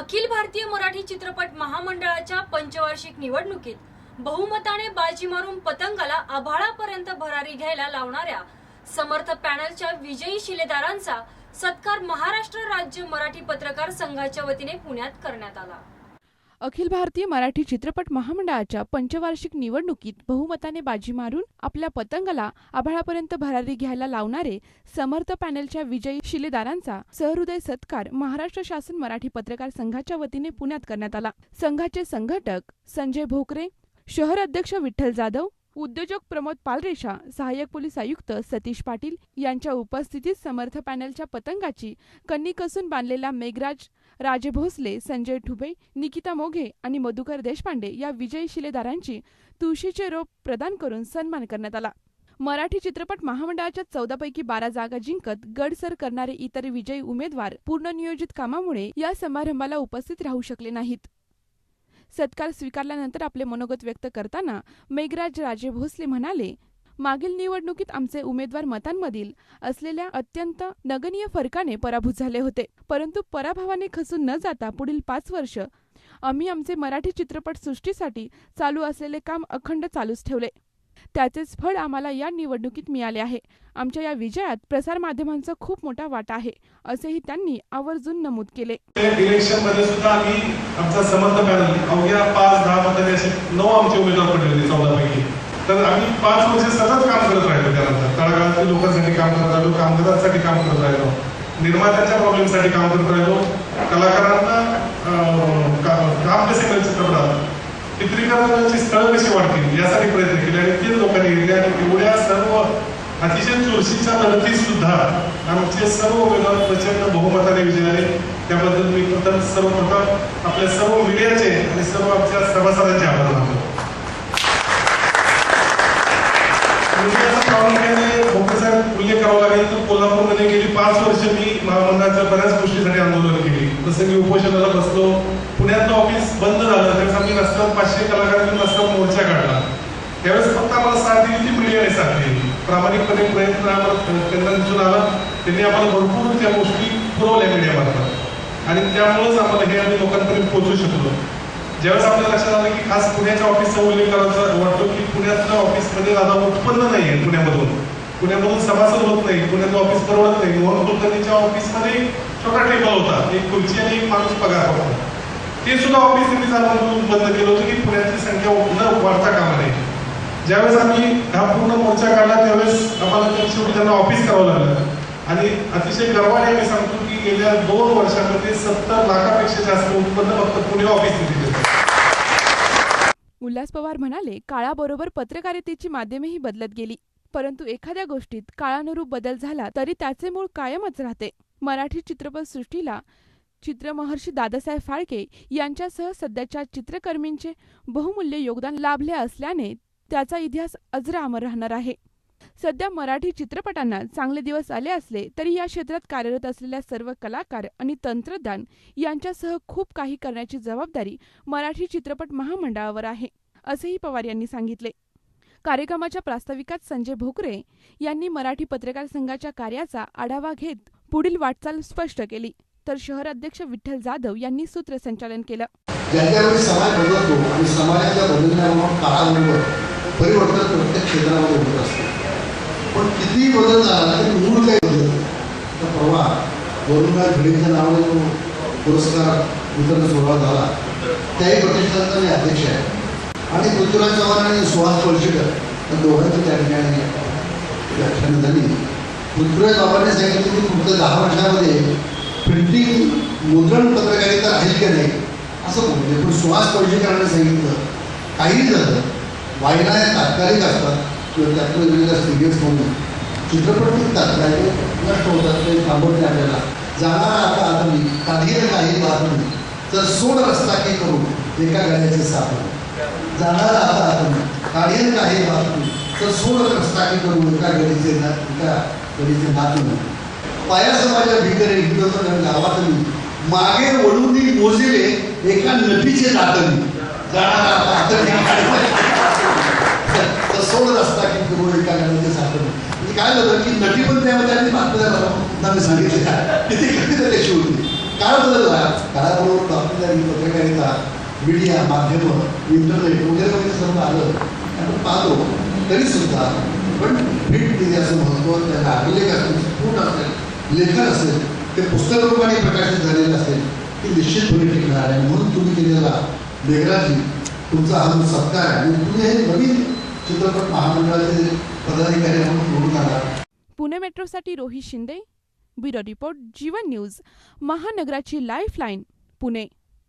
अखिल भारतीय मराठी चित्रपट महामंडळाच्या पंचवार्षिक निवडणुकीत बहुमताने बाजी मारून पतंगाला आभाळापर्यंत भरारी घ्यायला लावणाऱ्या समर्थ पॅनलच्या विजयी शिलेदारांचा सत्कार महाराष्ट्र राज्य मराठी पत्रकार संघाच्या वतीने पुण्यात करण्यात आला. अखिल भारतीय मराठी चित्रपट महामंडळाच्या पंचवार्षिक निवडणुकीत बहुमताने बाजी मारून आपल्या पतंगाला आभाळापर्यंत भरारी घ्यायला लावणारे समर्थ पॅनेलच्या विजयी शिलेदारांचा सहृदय सत्कार महाराष्ट्र शासन मराठी पत्रकार संघाच्या वतीने पुण्यात करण्यात आला. संघाचे संघटक संजय भोकरे शहर अध्यक्ष विठ्ठल जाधव उद्योजक प्रमोद पालरेषा सहाय्यक पोलीस आयुक्त सतीश पाटील यांच्या उपस्थितीत समर्थ पॅनलच्या पतंगाची कन्नी कसून बांधलेला मेघराज राजे भोसले संजय ठुबे निकिता मोघे आणि मधुकर देशपांडे या विजयी शिलेदारांची तुळशीचे रोप प्रदान करून सन्मान करण्यात आला. मराठी चित्रपट महामंडळाच्या चौदापैकी बारा जागा जिंकत गडसर करणारे इतर विजयी उमेदवार पूर्णनियोजित कामामुळे या समारंभाला उपस्थित राहू शकले नाहीत. सत्कार स्वीकारल्यानंतर आपले मनोगत व्यक्त करताना मेघराज राजे भोसले म्हणाले मागील निवडणुकीत आमचे उमेदवार मतांमधील असलेल्या अत्यंत नगनीय फरकाने पराभूत झाले होते. परंतु पराभवाने खसून न जाता पुढील पाच वर्ष आम्ही आमचे मराठी चित्रपट सृष्टीसाठी चालू असलेले काम अखंड चालूच ठेवले. त्याचेच फळ आम्हाला या निवडणुकीत मिळाले आहे. आमच्या या विजयात प्रसारमाध्यमांचा खूप मोठा वाटा आहे असेही त्यांनी आवर्जून नमूद केले. इलेक्शनमध्ये सुद्धा आम्ही आमचा समर्थ पॅनल अवघ्या पाच दहा मतांनी असे नऊ आमचे उमेदवार पडले होते चौदापैकी. तर आम्ही पाच वर्ष सतत काम करत राहिलो त्यानंतर. तळागाळातील लोकांसाठी काम करत राहिलो कामगारांसाठी काम करत राहिलो निर्मात्यांच्या प्रॉब्लेमसाठी काम करत राहिलो. कलाकारांना काम कसे मिळेल चित्रपटात चित्रीकरणाची स्थळं कशी वाढतील यासाठी प्रयत्न केले आणि तेच लोकांनी घेतले आणि एवढ्या सर्व अतिशय चुरशीच्या लढतीत सुद्धा आमचे सर्व उमेदवार प्रचंड बहुमताने विजय त्याबद्दल मी प्रथम सर्वप्रथम आपल्या सर्व मीडियाचे आणि सर्व आमच्या सभासदांचे आभार मानतो मीडियाचा प्रामुख्याने भोकरसाहेब उल्लेख करावा लागेल तर कोल्हापूरमध्ये गेली पाच वर्ष मी महामंडळाच्या बऱ्याच गोष्टीसाठी आंदोलन केली जसं मी उपोषणाला बसलो पुण्यातलं ऑफिस बंद झालं त्यावेळेस आम्ही रस्त्यावर पाचशे कलाकार घेऊन रस्त्यावर मोर्चा काढला. त्यावेळेस फक्त आम्हाला साथ दिली ती मीडियाने साथ दिली प्रामाणिकपणे प्रयत्न आम्हाला त्यांना दिसून आला. त्यांनी आम्हाला भरपूर त्या गोष्टी पुरवल्या मीडियामार्फत आणि त्यामुळेच आम्हाला हे आम्ही लोकांपर्यंत पोहोचू शकलो. ज्यावेळेस आपल्याला लक्षात आलं की खास पुण्याच्या ऑफिसचा उल्लेख करायचा वाटतो की पुण्यातल्या ऑफिसमध्ये दादा उत्पन्न नाही आहे पुण्यामधून. पुण्यामधून सभासद होत नाही पुण्याचं ऑफिस परवडत नाही. मोहन कुलकर्णीच्या ऑफिसमध्ये छोटा टेबल होता एक खुर्ची आणि एक माणूस पगार होता. ते सुद्धा ऑफिस त्यांनी बंद केलं होतं की पुण्याची संख्या न वाढता कामा नये ज्यावेळेस आम्ही हा पूर्ण मोर्चा काढला त्यावेळेस आम्हाला त्या शेवटी त्यांना ऑफिस करावं लागलं. आणि अतिशय गर्वाने मी सांगतो की गेल्या दोन वर्षामध्ये सत्तर लाखापेक्षा जास्त उत्पन्न फक्त पुणे ऑफिस दिले उल्हास पवार म्हणाले काळाबरोबर पत्रकारितेची माध्यमेही बदलत गेली. परंतु एखाद्या गोष्टीत काळानुरूप बदल झाला तरी त्याचे मूळ कायमच राहते. मराठी चित्रपटसृष्टीला चित्रमहर्षी दादासाहेब फाळके यांच्यासह सध्याच्या चित्रकर्मींचे बहुमूल्य योगदान लाभले असल्याने त्याचा इतिहास अजरा अमर राहणार आहे. सध्या मराठी चित्रपटांना चांगले दिवस आले असले तरी या क्षेत्रात कार्यरत असलेल्या सर्व कलाकार आणि तंत्रज्ञान यांच्यासह खूप काही करण्याची जबाबदारी मराठी चित्रपट महामंडळावर आहे असेही पवार यांनी सांगितले. कार्यक्रमाच्या प्रास्ताविकात संजय भोकरे यांनी मराठी पत्रकार संघाच्या कार्याचा आढावा घेत पुढील वाटचाल स्पष्ट केली. तर शहर अध्यक्ष विठ्ठल जाधव यांनी सूत्रसंचालन केलं. समाज बदलतो आणि समाजाच्या बदलण्यामुळे परिवर्तन प्रत्येक क्षेत्रामध्ये होत असते. पण बदल झाला तरी मूळ काही बदल तर परवा वरुणराज भिडेंच्या नावाने जो पुरस्कार वितरण सोहळा झाला त्याही प्रतिष्ठानचा मी अध्यक्ष आहे. आणि पृथ्वीराज चव्हाण आणि सुहास पळशीकर या दोघांची त्या ठिकाणी व्याख्यान झाली पृथ्वीराज बाबांनी सांगितलं की पुढच्या दहा वर्षामध्ये प्रिंटिंग मुद्रण पत्रकारिता राहील की नाही? असं म्हणते पण सुहास पळशीकरांनी सांगितलं काही झालं वाहिना या तात्कालिक असतात किंवा त्यातलं वेगवेगळ्या सिरियस म्हणून. चित्रपट पण तात्कालिक नष्ट होतात ते थांबवते आपल्याला. जाणारा आता आदमी काही न काही बातमी तर सोड रस्ता की करू एका गाड्याचे साधन जाणारा आता आदमी काही काही बातमी तर सोड रस्ता की करू एका गडीचे ना तरी ते नातू पायास माझ्या भिकरे हिंदुस्थान गावातली. मागे वळून मोजले एका नदीचे नातनी जाणारा आता सोड रस्ता की करू एका गडीचे साधन म्हणजे काय झालं की नटी पण त्या त्यांनी बातम्या मी सांगितले किती कधी त्याची होती काय बदलला काळाबरोबर बातमीदारी पत्रकारिता मीडिया माध्यम इंटरनेट वगैरे वगैरे सर्व आलं. आपण पाहतो. तरी सुद्धा पण प्रिंट मीडियाचं अभिलेख असेल स्फोट असेल लेखन असेल ते पुस्तक रूपाने प्रकाशित झालेलं असेल ते निश्चितपणे टिकणार आहे म्हणून तुम्ही केलेला तुमचा हा जो सत्कार आहे तुम्ही हे नवीन चित्रपट महामंडळाचे पदाधिकारी म्हणून निवडून Pune मेट्रोसाठी Rohit Shinde bureau report Jeevan news महानगराची lifeline Pune.